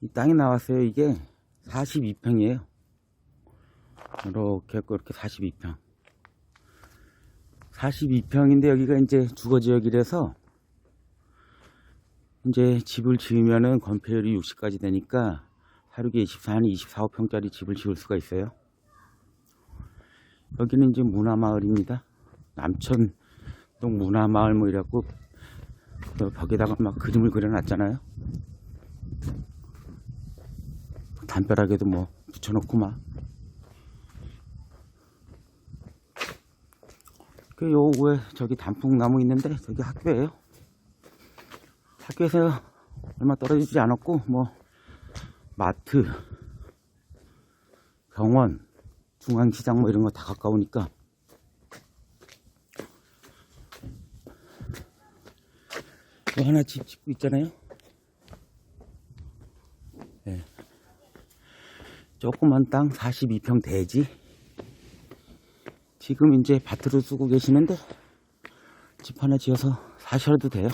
이 땅이 나왔어요. 이게 42평이에요. 이렇게 이렇게 42평. 42평인데 여기가 이제 주거 지역이라서 이제 집을 지으면은 건폐율이 60까지 되니까 사륙에 24한 24, 5평짜리 집을 지을 수가 있어요. 여기는 이제 문화마을입니다. 남천동 문화마을 뭐 이래갖고 그 벽에다가 막 그림을 그려놨잖아요. 담벼락에도 뭐 붙여놓고 막. 그요 왜 저기 단풍나무 있는데 저기 학교예요. 학교에서 얼마 떨어지지 않았고 뭐 마트, 병원, 중앙시장 뭐 이런 거 다 가까우니까 또 하나 집 짓고 있잖아요. 네. 조그만 땅 42평 대지. 지금 이제 밭으로 쓰고 계시는데 집 하나 지어서 사셔도 돼요.